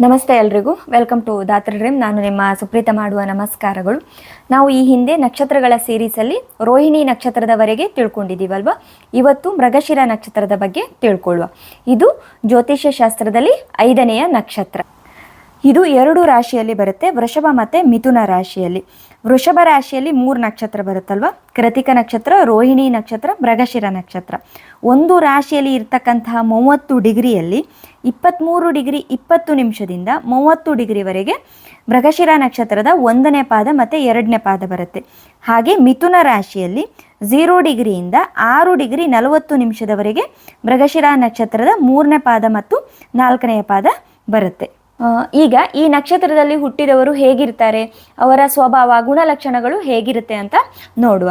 ನಮಸ್ತೆ ಎಲ್ರಿಗೂ. Welcome to ದಾತ್ರ dream ನಾನು ನಿಮ್ಮ ಸುಪ್ರೀತ ಮಾಡುವ ನಮಸ್ಕಾರಗಳು. ನಾವು ಈ ಹಿಂದೆ ನಕ್ಷತ್ರಗಳ ಸೀರೀಸಲ್ಲಿ ರೋಹಿಣಿ ನಕ್ಷತ್ರದವರೆಗೆ ತಿಳ್ಕೊಂಡಿದ್ದೀವಲ್ವಾ? ಇವತ್ತು ಮೃಗಶಿರ ನಕ್ಷತ್ರದ ಬಗ್ಗೆ ತಿಳ್ಕೊಳ್ಳುವ. ಇದು ಜ್ಯೋತಿಷ್ಯ ಶಾಸ್ತ್ರದಲ್ಲಿ ಐದನೆಯ ನಕ್ಷತ್ರ. ಇದು ಎರಡು ರಾಶಿಯಲ್ಲಿ ಬರುತ್ತೆ. ವೃಷಭ ಮತ್ತು ಮಿಥುನ ರಾಶಿಯಲ್ಲಿ. ವೃಷಭ ರಾಶಿಯಲ್ಲಿ ಮೂರು ನಕ್ಷತ್ರ ಬರುತ್ತಲ್ವ? ಕೃತಿಕ ನಕ್ಷತ್ರ, ರೋಹಿಣಿ ನಕ್ಷತ್ರ, ಮೃಗಶಿರ ನಕ್ಷತ್ರ. ಒಂದು ರಾಶಿಯಲ್ಲಿ ಇರ್ತಕ್ಕಂತಹ ಮೂವತ್ತು ಡಿಗ್ರಿಯಲ್ಲಿ ಇಪ್ಪತ್ತ್ಮೂರು ಡಿಗ್ರಿ ಇಪ್ಪತ್ತು ನಿಮಿಷದಿಂದ ಮೂವತ್ತು ಡಿಗ್ರಿವರೆಗೆ ಮೃಗಶಿರ ನಕ್ಷತ್ರದ ಒಂದನೇ ಪಾದ ಮತ್ತು ಎರಡನೇ ಪಾದ ಬರುತ್ತೆ. ಹಾಗೆ ಮಿಥುನ ರಾಶಿಯಲ್ಲಿ ಝೀರೋ ಡಿಗ್ರಿಯಿಂದ ಆರು ಡಿಗ್ರಿ ನಲವತ್ತು ನಿಮಿಷದವರೆಗೆ ಮೃಗಶಿರ ನಕ್ಷತ್ರದ ಮೂರನೇ ಪಾದ ಮತ್ತು ನಾಲ್ಕನೆಯ ಪಾದ ಬರುತ್ತೆ. ಈಗ ಈ ನಕ್ಷತ್ರದಲ್ಲಿ ಹುಟ್ಟಿದವರು ಹೇಗಿರ್ತಾರೆ? ಅವರ ಸ್ವಭಾವ, ಗುಣಲಕ್ಷಣಗಳು ಹೇಗಿರುತ್ತೆ ಅಂತ ನೋಡುವ.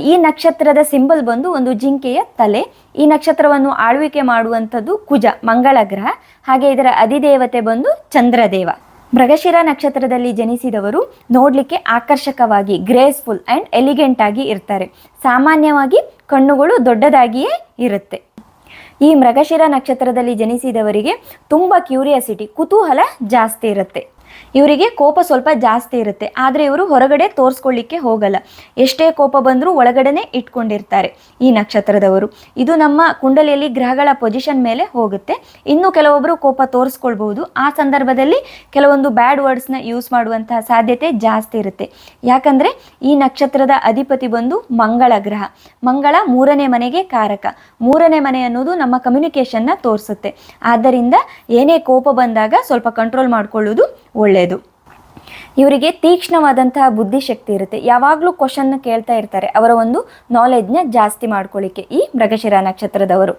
ಈ ನಕ್ಷತ್ರದ ಸಿಂಬಲ್ ಬಂದು ಒಂದು ಜಿಂಕೆಯ ತಲೆ. ಈ ನಕ್ಷತ್ರವನ್ನು ಆಳ್ವಿಕೆ ಮಾಡುವಂಥದ್ದು ಕುಜ, ಮಂಗಳ ಗ್ರಹ. ಹಾಗೆ ಇದರ ಅಧಿದೇವತೆ ಬಂದು ಚಂದ್ರದೇವ. ಮೃಗಶಿರ ನಕ್ಷತ್ರದಲ್ಲಿ ಜನಿಸಿದವರು ನೋಡಲಿಕ್ಕೆ ಆಕರ್ಷಕವಾಗಿ ಗ್ರೇಸ್ಫುಲ್ ಆ್ಯಂಡ್ ಎಲಿಗೆಂಟ್ ಆಗಿ ಇರ್ತಾರೆ. ಸಾಮಾನ್ಯವಾಗಿ ಕಣ್ಣುಗಳು ದೊಡ್ಡದಾಗಿಯೇ ಇರುತ್ತೆ. ಈ ಮೃಗಶಿರ ನಕ್ಷತ್ರದಲ್ಲಿ ಜನಿಸಿದವರಿಗೆ ತುಂಬ ಕ್ಯೂರಿಯಾಸಿಟಿ ಕುತೂಹಲ ಜಾಸ್ತಿ ಇರುತ್ತೆ. ಇವರಿಗೆ ಕೋಪ ಸ್ವಲ್ಪ ಜಾಸ್ತಿ ಇರುತ್ತೆ. ಆದರೆ ಇವರು ಹೊರಗಡೆ ತೋರಿಸ್ಕೊಳ್ಳಿಕ್ಕೆ ಹೋಗಲ್ಲ. ಎಷ್ಟೇ ಕೋಪ ಬಂದರೂ ಒಳಗಡೆನೆ ಇಟ್ಕೊಂಡಿರ್ತಾರೆ ಈ ನಕ್ಷತ್ರದವರು. ಇದು ನಮ್ಮ ಕುಂಡಲಿಯಲ್ಲಿ ಗ್ರಹಗಳ ಪೊಸಿಷನ್ ಮೇಲೆ ಹೋಗುತ್ತೆ. ಇನ್ನು ಕೆಲವೊಬ್ಬರು ಕೋಪ ತೋರಿಸ್ಕೊಳ್ಬಹುದು. ಆ ಸಂದರ್ಭದಲ್ಲಿ ಕೆಲವೊಂದು ಬ್ಯಾಡ್ ವರ್ಡ್ಸ್ನ ಯೂಸ್ ಮಾಡುವಂತಹ ಸಾಧ್ಯತೆ ಜಾಸ್ತಿ ಇರುತ್ತೆ. ಯಾಕಂದರೆ ಈ ನಕ್ಷತ್ರದ ಅಧಿಪತಿ ಬಂದು ಮಂಗಳ ಗ್ರಹ. ಮಂಗಳ ಮೂರನೇ ಮನೆಗೆ ಕಾರಕ. ಮೂರನೇ ಮನೆ ಅನ್ನೋದು ನಮ್ಮ ಕಮ್ಯುನಿಕೇಷನ್ನ ತೋರಿಸುತ್ತೆ. ಆದ್ದರಿಂದ ಏನೇ ಕೋಪ ಬಂದಾಗ ಸ್ವಲ್ಪ ಕಂಟ್ರೋಲ್ ಮಾಡಿಕೊಳ್ಳೋದು ಒಳ್ಳೆಯದು ಇವರಿಗೆ ತೀಕ್ಷ್ಣವಾದಂತಹ ಬುದ್ಧಿಶಕ್ತಿ ಇರುತ್ತೆ. ಯಾವಾಗಲೂ ಕ್ವಶನ್ನ ಕೇಳ್ತಾ ಇರ್ತಾರೆ. ಅವರ ಒಂದು ನಾಲೆಜ್ನ ಜಾಸ್ತಿ ಮಾಡ್ಕೊಳ್ಳಿಕ್ಕೆ ಈ ಮೃಗಶಿರ ನಕ್ಷತ್ರದವರು.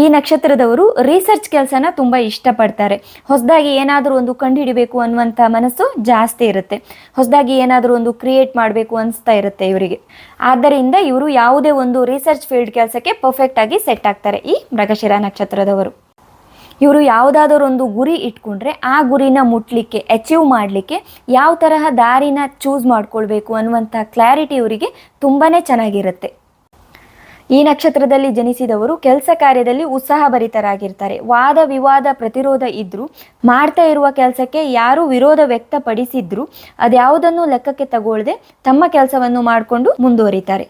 ಈ ನಕ್ಷತ್ರದವರು ರಿಸರ್ಚ್ ಕೆಲಸನ ತುಂಬ ಇಷ್ಟಪಡ್ತಾರೆ. ಹೊಸದಾಗಿ ಏನಾದರೂ ಒಂದು ಕಂಡುಹಿಡಿಬೇಕು ಅನ್ನುವಂಥ ಮನಸ್ಸು ಜಾಸ್ತಿ ಇರುತ್ತೆ. ಹೊಸದಾಗಿ ಏನಾದರೂ ಒಂದು ಕ್ರಿಯೇಟ್ ಮಾಡಬೇಕು ಅನಿಸ್ತಾ ಇರುತ್ತೆ ಇವರಿಗೆ. ಆದ್ದರಿಂದ ಇವರು ಯಾವುದೇ ಒಂದು ರಿಸರ್ಚ್ ಫೀಲ್ಡ್ ಕೆಲಸಕ್ಕೆ ಪರ್ಫೆಕ್ಟ್ ಆಗಿ ಸೆಟ್ ಆಗ್ತಾರೆ ಈ ಮೃಗಶಿರ ನಕ್ಷತ್ರದವರು. ಇವರು ಯಾವುದಾದ್ರೂ ಒಂದು ಗುರಿ ಇಟ್ಕೊಂಡ್ರೆ ಆ ಗುರಿನ ಮುಟ್ಲಿಕ್ಕೆ ಅಚೀವ್ ಮಾಡಲಿಕ್ಕೆ ಯಾವ ತರಹ ದಾರಿನ ಚೂಸ್ ಮಾಡ್ಕೊಳ್ಬೇಕು ಅನ್ನುವಂಥ ಕ್ಲಾರಿಟಿ ಇವರಿಗೆ ತುಂಬಾ ಚೆನ್ನಾಗಿರುತ್ತೆ. ಈ ನಕ್ಷತ್ರದಲ್ಲಿ ಜನಿಸಿದವರು ಕೆಲಸ ಕಾರ್ಯದಲ್ಲಿ ಉತ್ಸಾಹಭರಿತರಾಗಿರ್ತಾರೆ. ವಾದ ವಿವಾದ ಪ್ರತಿರೋಧ ಇದ್ದರೂ ಮಾಡ್ತಾ ಇರುವ ಕೆಲಸಕ್ಕೆ ಯಾರು ವಿರೋಧ ವ್ಯಕ್ತಪಡಿಸಿದ್ರು, ಅದ್ಯಾವುದನ್ನು ಲೆಕ್ಕಕ್ಕೆ ತಗೊಳ್ಳದೆ ತಮ್ಮ ಕೆಲಸವನ್ನು ಮಾಡಿಕೊಂಡು ಮುಂದುವರಿತಾರೆ.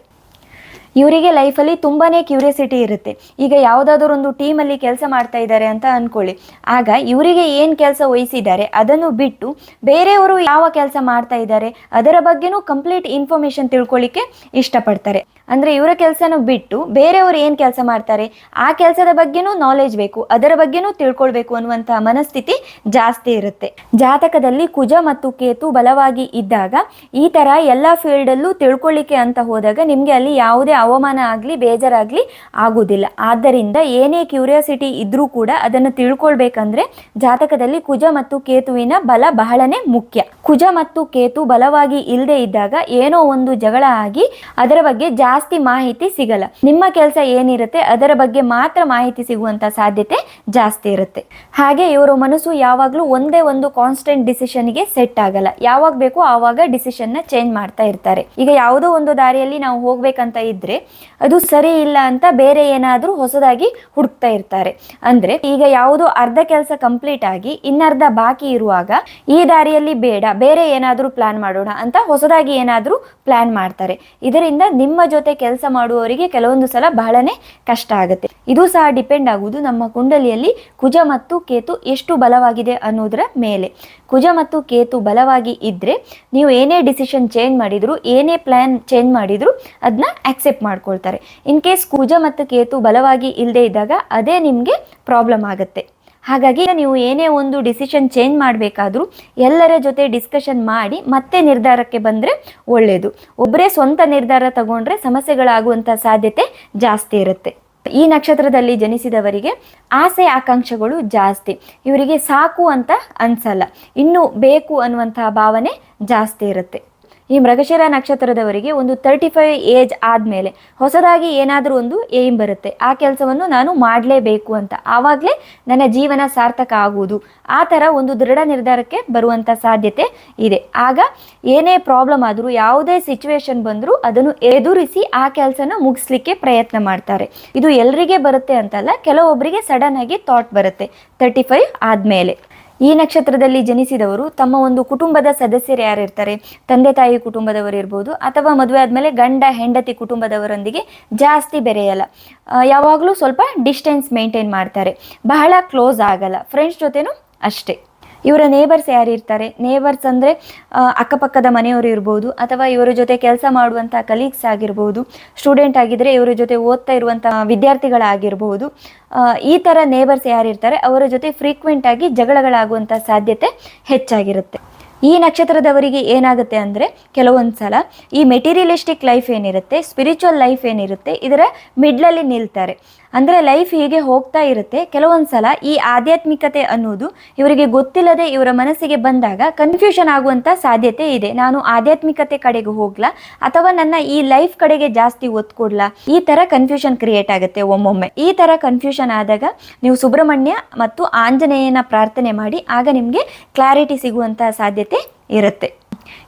ಇವರಿಗೆ ಲೈಫಲ್ಲಿ ತುಂಬಾ ಕ್ಯೂರಿಯಾಸಿಟಿ ಇರುತ್ತೆ. ಈಗ ಯಾವುದಾದ್ರೂ ಒಂದು ಟೀಮಲ್ಲಿ ಕೆಲಸ ಮಾಡ್ತಾ ಇದ್ದಾರೆ ಅಂತ ಅಂದ್ಕೊಳ್ಳಿ ಆಗ ಇವರಿಗೆ ಏನು ಕೆಲಸ ವಹಿಸಿದ್ದಾರೆ ಅದನ್ನು ಬಿಟ್ಟು ಬೇರೆಯವರು ಯಾವ ಕೆಲಸ ಮಾಡ್ತಾ ಇದ್ದಾರೆ ಅದರ ಬಗ್ಗೆನೂ ಕಂಪ್ಲೀಟ್ ಇನ್ಫಾರ್ಮೇಷನ್ ತಿಳ್ಕೊಳ್ಳಿಕ್ಕೆ ಇಷ್ಟಪಡ್ತಾರೆ. ಅಂದರೆ ಇವರ ಕೆಲಸನ ಬಿಟ್ಟು ಬೇರೆಯವರು ಏನು ಕೆಲಸ ಮಾಡ್ತಾರೆ? ಆ ಕೆಲಸದ ಬಗ್ಗೆನೂ ನಾಲೆಜ್ ಬೇಕು, ಅದರ ಬಗ್ಗೆನೂ ತಿಳ್ಕೊಳ್ಬೇಕು ಅನ್ನುವಂತಹ ಮನಸ್ಥಿತಿ ಜಾಸ್ತಿ ಇರುತ್ತೆ. ಜಾತಕದಲ್ಲಿ ಕುಜ ಮತ್ತು ಕೇತು ಬಲವಾಗಿ ಇದ್ದಾಗ ಈ ಥರ ಎಲ್ಲ ಫೀಲ್ಡಲ್ಲೂ ತಿಳ್ಕೊಳ್ಳಿಕ್ಕೆ ಅಂತ ಹೋದಾಗ ನಿಮಗೆ ಅಲ್ಲಿ ಯಾವುದೇ ಅವಮಾನ ಆಗಲಿ, ಬೇಜಾರಾಗಲಿ ಆಗುವುದಿಲ್ಲ. ಆದ್ದರಿಂದ ಏನೇ ಕ್ಯೂರಿಯಾಸಿಟಿ ಇದ್ರೂ ಕೂಡ ಅದನ್ನು ತಿಳ್ಕೊಳ್ಬೇಕಂದ್ರೆ ಜಾತಕದಲ್ಲಿ ಕುಜ ಮತ್ತು ಕೇತುವಿನ ಬಲ ಬಹಳನೇ ಮುಖ್ಯ. ಕುಜ ಮತ್ತು ಕೇತು ಬಲವಾಗಿ ಇಲ್ಲದೆ ಇದ್ದಾಗ ಏನೋ ಒಂದು ಜಗಳ ಆಗಿ ಅದರ ಬಗ್ಗೆ ಜಾಸ್ತಿ ಮಾಹಿತಿ ಸಿಗಲ್ಲ. ನಿಮ್ಮ ಕೆಲಸ ಏನಿರುತ್ತೆ, ಅದರ ಬಗ್ಗೆ ಮಾತ್ರ ಮಾಹಿತಿ ಸಿಗುವಂತ ಸಾಧ್ಯತೆ ಜಾಸ್ತಿ ಇರುತ್ತೆ. ಹಾಗೆ ಇವರ ಮನಸ್ಸು ಯಾವಾಗಲೂ ಒಂದೇ ಒಂದು ಕಾನ್ಸ್ಟೆಂಟ್ ಡಿಸಿಷನ್ಗೆ ಸೆಟ್ ಆಗಲ್ಲ. ಯಾವಾಗ ಬೇಕೋ ಆವಾಗ ಡಿಸಿಷನ್ನ ಚೇಂಜ್ ಮಾಡ್ತಾ ಇರ್ತಾರೆ. ಈಗ ಯಾವುದೋ ಒಂದು ದಾರಿಯಲ್ಲಿ ನಾವು ಹೋಗ್ಬೇಕಂತ ಇದ್ರೆ, ಅದು ಸರಿ ಇಲ್ಲ ಅಂತ ಬೇರೆ ಏನಾದರೂ ಹೊಸದಾಗಿ ಹುಡುಕ್ತಾ ಇರ್ತಾರೆ. ಅಂದ್ರೆ ಈಗ ಯಾವುದೋ ಅರ್ಧ ಕೆಲಸ ಕಂಪ್ಲೀಟ್ ಆಗಿ, ಇನ್ನರ್ಧ ಬಾಕಿ ಇರುವಾಗ, ಈ ದಾರಿಯಲ್ಲಿ ಬೇಡ, ಬೇರೆ ಏನಾದರೂ ಪ್ಲಾನ್ ಮಾಡೋಣ ಅಂತ ಹೊಸದಾಗಿ ಏನಾದರೂ ಪ್ಲಾನ್ ಮಾಡ್ತಾರೆ. ಇದರಿಂದ ನಿಮ್ಮ ಜೊತೆ ಕೆಲಸ ಮಾಡುವವರಿಗೆ ಕೆಲವೊಂದು ಸಲ ಬಹಳನೇ ಕಷ್ಟ ಆಗುತ್ತೆ. ಇದು ಸಹ ಡಿಪೆಂಡ್ ಆಗುವುದು ನಮ್ಮ ಕುಂಡಲಿಯಲ್ಲಿ ಕುಜ ಮತ್ತು ಕೇತು ಎಷ್ಟು ಬಲವಾಗಿದೆ ಅನ್ನೋದರ ಮೇಲೆ. ಕುಜ ಮತ್ತು ಕೇತು ಬಲವಾಗಿ ಇದ್ದರೆ ನೀವು ಏನೇ ಡಿಸಿಷನ್ ಚೇಂಜ್ ಮಾಡಿದ್ರು, ಏನೇ ಪ್ಲ್ಯಾನ್ ಚೇಂಜ್ ಮಾಡಿದ್ರು ಅದನ್ನ ಆಕ್ಸೆಪ್ಟ್ ಮಾಡ್ಕೊಳ್ತಾರೆ. ಇನ್ ಕೇಸ್ ಕುಜ ಮತ್ತು ಕೇತು ಬಲವಾಗಿ ಇಲ್ಲದೆ ಇದ್ದಾಗ ಅದೇ ನಿಮಗೆ ಪ್ರಾಬ್ಲಮ್ ಆಗುತ್ತೆ. ಹಾಗಾಗಿ ನೀವು ಏನೇ ಒಂದು ಡಿಸಿಷನ್ ಚೇಂಜ್ ಮಾಡಬೇಕಾದ್ರೂ ಎಲ್ಲರ ಜೊತೆ ಡಿಸ್ಕಷನ್ ಮಾಡಿ ಮತ್ತೆ ನಿರ್ಧಾರಕ್ಕೆ ಬಂದರೆ ಒಳ್ಳೆಯದು ಒಬ್ಬರೇ ಸ್ವಂತ ನಿರ್ಧಾರ ತಗೊಂಡ್ರೆ ಸಮಸ್ಯೆಗಳಾಗುವಂಥ ಸಾಧ್ಯತೆ ಜಾಸ್ತಿ ಇರುತ್ತೆ. ಈ ನಕ್ಷತ್ರದಲ್ಲಿ ಜನಿಸಿದವರಿಗೆ ಆಸೆ ಆಕಾಂಕ್ಷೆಗಳು ಜಾಸ್ತಿ. ಇವರಿಗೆ ಸಾಕು ಅಂತ ಅನ್ಸಲ್ಲ. ಇನ್ನು ಬೇಕು ಅನ್ನುವಂತಹ ಭಾವನೆ ಜಾಸ್ತಿ ಇರುತ್ತೆ. ಈ ಮೃಗಶಿರ ನಕ್ಷತ್ರದವರಿಗೆ ಒಂದು ತರ್ಟಿ ಫೈವ್ ಏಜ್ ಆದಮೇಲೆ ಹೊಸದಾಗಿ ಏನಾದರೂ ಒಂದು ಏಮ್ ಬರುತ್ತೆ. ಆ ಕೆಲಸವನ್ನು ನಾನು ಮಾಡಲೇಬೇಕು ಅಂತ. ಆವಾಗಲೇ ನನ್ನ ಜೀವನ ಸಾರ್ಥಕ ಆಗುವುದು. ಆ ಥರ ಒಂದು ದೃಢ ನಿರ್ಧಾರಕ್ಕೆ ಬರುವಂಥ ಸಾಧ್ಯತೆ ಇದೆ. ಆಗ ಏನೇ ಪ್ರಾಬ್ಲಮ್ ಆದರೂ, ಯಾವುದೇ ಸಿಚುವೇಶನ್ ಬಂದರೂ ಅದನ್ನು ಎದುರಿಸಿ ಆ ಕೆಲಸನ ಮುಗಿಸ್ಲಿಕ್ಕೆ ಪ್ರಯತ್ನ ಮಾಡ್ತಾರೆ. ಇದು ಎಲ್ಲರಿಗೆ ಬರುತ್ತೆ ಅಂತಲ್ಲ ಕೆಲವೊಬ್ಬರಿಗೆ ಸಡನ್ ಆಗಿ ಥಾಟ್ ಬರುತ್ತೆ. ತರ್ಟಿ ಫೈವ್ ಆದಮೇಲೆ. ಈ ನಕ್ಷತ್ರದಲ್ಲಿ ಜನಿಸಿದವರು ತಮ್ಮ ಒಂದು ಕುಟುಂಬದ ಸದಸ್ಯರು ಯಾರಿರ್ತಾರೆ? ತಂದೆ ತಾಯಿ ಕುಟುಂಬದವರು ಇರ್ಬೋದು ಅಥವಾ ಮದುವೆ ಆದಮೇಲೆ ಗಂಡ, ಹೆಂಡತಿ ಕುಟುಂಬದವರೊಂದಿಗೆ ಜಾಸ್ತಿ ಬೆರೆಯಲ್ಲ. ಯಾವಾಗಲೂ ಸ್ವಲ್ಪ ಡಿಸ್ಟೆನ್ಸ್ ಮೇಂಟೈನ್ ಮಾಡ್ತಾರೆ. ಬಹಳ ಕ್ಲೋಸ್ ಆಗಲ್ಲ. ಫ್ರೆಂಡ್ಸ್ ಜೊತೆನೂ ಅಷ್ಟೇ. ಇವರ ನೇಬರ್ಸ್ ಯಾರಿರ್ತಾರೆ ನೇಬರ್ಸ್ ಅಂದರೆ ಅಕ್ಕಪಕ್ಕದ ಮನೆಯವರು ಇರ್ಬೋದು, ಅಥವಾ ಇವರ ಜೊತೆ ಕೆಲಸ ಮಾಡುವಂಥ ಕಲೀಗ್ಸ್ ಆಗಿರ್ಬೋದು ಸ್ಟೂಡೆಂಟ್ ಆಗಿದ್ದರೆ ಇವರ ಜೊತೆ ಓದ್ತಾ ಇರುವಂಥ ವಿದ್ಯಾರ್ಥಿಗಳಾಗಿರ್ಬೋದು ಈ ಥರ ನೇಬರ್ಸ್ ಯಾರಿರ್ತಾರೆ ಅವರ ಜೊತೆ ಫ್ರೀಕ್ವೆಂಟ್ ಆಗಿ ಜಗಳಗಳಾಗುವಂಥ ಸಾಧ್ಯತೆ ಹೆಚ್ಚಾಗಿರುತ್ತೆ. ಈ ನಕ್ಷತ್ರದವರಿಗೆ ಏನಾಗುತ್ತೆ ಅಂದರೆ ಕೆಲವೊಂದು ಸಲ ಈ ಮೆಟೀರಿಯಲಿಸ್ಟಿಕ್ ಲೈಫ್ ಏನಿರುತ್ತೆ ಸ್ಪಿರಿಚುವಲ್ ಲೈಫ್ ಏನಿರುತ್ತೆ, ಇದರ ಮಿಡ್ಲಲ್ಲಿ ನಿಲ್ತಾರೆ. ಅಂದರೆ ಲೈಫ್ ಹೀಗೆ ಹೋಗ್ತಾ ಇರುತ್ತೆ. ಕೆಲವೊಂದು ಸಲ ಈ ಆಧ್ಯಾತ್ಮಿಕತೆ ಅನ್ನೋದು ಇವರಿಗೆ ಗೊತ್ತಿಲ್ಲದೆ ಇವರ ಮನಸ್ಸಿಗೆ ಬಂದಾಗ ಕನ್ಫ್ಯೂಷನ್ ಆಗುವಂಥ ಸಾಧ್ಯತೆ ಇದೆ. ನಾನು ಆಧ್ಯಾತ್ಮಿಕತೆ ಕಡೆಗೆ ಹೋಗ್ಲಾ, ಅಥವಾ ನನ್ನ ಈ ಲೈಫ್ ಕಡೆಗೆ ಜಾಸ್ತಿ ಒತ್ತು ಕೊಡ್ಲಾ? ಈ ಥರ ಕನ್ಫ್ಯೂಷನ್ ಕ್ರಿಯೇಟ್ ಆಗುತ್ತೆ ಒಮ್ಮೊಮ್ಮೆ. ಈ ಥರ ಕನ್ಫ್ಯೂಷನ್ ಆದಾಗ ನೀವು ಸುಬ್ರಹ್ಮಣ್ಯ ಮತ್ತು ಆಂಜನೇಯನ ಪ್ರಾರ್ಥನೆ ಮಾಡಿ, ಆಗ ನಿಮಗೆ ಕ್ಲಾರಿಟಿ ಸಿಗುವಂಥ ಸಾಧ್ಯತೆ ಇರುತ್ತೆ.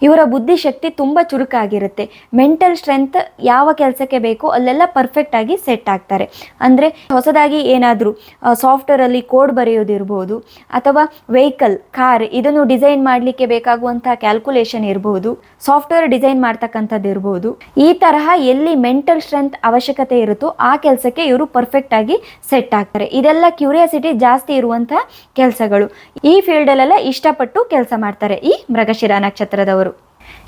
ಇವರ ಬುದ್ಧಿಶಕ್ತಿ ತುಂಬ ಚುರುಕಾಗಿರುತ್ತೆ. ಮೆಂಟಲ್ ಸ್ಟ್ರೆಂತ್ ಯಾವ ಕೆಲಸಕ್ಕೆ ಬೇಕೋ ಅಲ್ಲೆಲ್ಲ ಪರ್ಫೆಕ್ಟ್ ಆಗಿ ಸೆಟ್ ಆಗ್ತಾರೆ. ಅಂದರೆ ಹೊಸದಾಗಿ ಏನಾದರೂ ಸಾಫ್ಟ್ವೇರಲ್ಲಿ ಕೋಡ್ ಬರೆಯೋದಿರ್ಬೋದು, ಅಥವಾ ವೆಹಿಕಲ್ ಕಾರ್ ಇದನ್ನು ಡಿಸೈನ್ ಮಾಡಲಿಕ್ಕೆ ಬೇಕಾಗುವಂಥ ಕ್ಯಾಲ್ಕುಲೇಷನ್ ಇರಬಹುದು ಸಾಫ್ಟ್ವೇರ್ ಡಿಸೈನ್ ಮಾಡ್ತಕ್ಕಂಥದ್ದು ಇರ್ಬೋದು. ಈ ತರಹ ಎಲ್ಲಿ ಮೆಂಟಲ್ ಸ್ಟ್ರೆಂತ್ ಅವಶ್ಯಕತೆ ಇರುತ್ತೋ ಆ ಕೆಲಸಕ್ಕೆ ಇವರು ಪರ್ಫೆಕ್ಟ್ ಆಗಿ ಸೆಟ್ ಆಗ್ತಾರೆ. ಇದೆಲ್ಲ ಕ್ಯೂರಿಯಾಸಿಟಿ ಜಾಸ್ತಿ ಇರುವಂತಹ ಕೆಲಸಗಳು. ಈ ಫೀಲ್ಡಲ್ಲೆಲ್ಲ ಇಷ್ಟಪಟ್ಟು ಕೆಲಸ ಮಾಡ್ತಾರೆ ಈ ಮೃಗಶಿರ ನಕ್ಷತ್ರದವರು.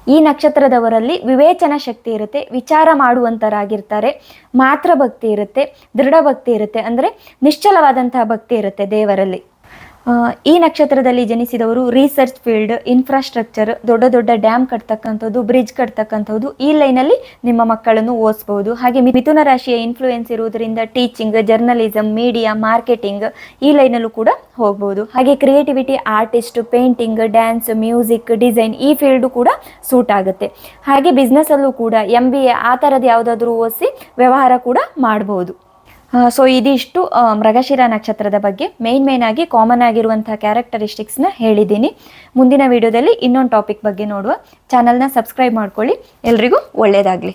ಈ ನಕ್ಷತ್ರದವರಲ್ಲಿ ವಿವೇಚನ ಶಕ್ತಿ ಇರುತ್ತೆ, ವಿಚಾರ ಮಾಡುವಂಥರಾಗಿರ್ತಾರೆ ಮಾತ್ರ ಭಕ್ತಿ ಇರುತ್ತೆ, ದೃಢ ಭಕ್ತಿ ಇರುತ್ತೆ, ಅಂದರೆ ನಿಶ್ಚಲವಾದಂತಹ ಭಕ್ತಿ ಇರುತ್ತೆ ದೇವರಲ್ಲಿ. ಈ ನಕ್ಷತ್ರದಲ್ಲಿ ಜನಿಸಿದವರು ರಿಸರ್ಚ್ ಫೀಲ್ಡ್ ಇನ್ಫ್ರಾಸ್ಟ್ರಕ್ಚರ್ ದೊಡ್ಡ ದೊಡ್ಡ ಡ್ಯಾಮ್ ಕಟ್ತಕ್ಕಂಥದ್ದು ಬ್ರಿಡ್ಜ್ ಕಟ್ತಕ್ಕಂಥದ್ದು, ಈ ಲೈನಲ್ಲಿ ನಿಮ್ಮ ಮಕ್ಕಳನ್ನು ಓದಿಸ್ಬೋದು. ಹಾಗೆ ಮಿಥುನ ರಾಶಿಯ ಇನ್ಫ್ಲೂಯೆನ್ಸ್ ಇರುವುದರಿಂದ ಟೀಚಿಂಗ್ ಜರ್ನಲಿಸಮ್ ಮೀಡಿಯಾ ಮಾರ್ಕೆಟಿಂಗ್ ಈ ಲೈನಲ್ಲೂ ಕೂಡ ಹೋಗ್ಬೋದು. ಹಾಗೆ creativity artist painting dance music design ಈ ಫೀಲ್ಡು ಕೂಡ ಸೂಟ್ ಆಗುತ್ತೆ. ಹಾಗೆ ಬಿಸ್ನೆಸ್ಸಲ್ಲೂ ಕೂಡ ಎಂ ಬಿ ಎ ಆ ಥರದ್ದು ಯಾವುದಾದ್ರೂ ಓದಿಸಿ ವ್ಯವಹಾರ ಕೂಡ ಮಾಡ್ಬೋದು. ಸೊ ಇದಿಷ್ಟು ಮೃಗಶಿರ ನಕ್ಷತ್ರದ ಬಗ್ಗೆ ಮೇನ್ ಮೇನ್ ಆಗಿ ಕಾಮನ್ ಆಗಿರುವಂಥ ಕ್ಯಾರೆಕ್ಟರಿಸ್ಟಿಕ್ಸ್ನ ಹೇಳಿದ್ದೀನಿ. ಮುಂದಿನ ವಿಡಿಯೋದಲ್ಲಿ ಇನ್ನೊಂದು ಟಾಪಿಕ್ ಬಗ್ಗೆ ನೋಡುವ. ಚಾನಲ್ನ ಸಬ್ಸ್ಕ್ರೈಬ್ ಮಾಡ್ಕೊಳ್ಳಿ. ಎಲ್ರಿಗೂ ಒಳ್ಳೆಯದಾಗಲಿ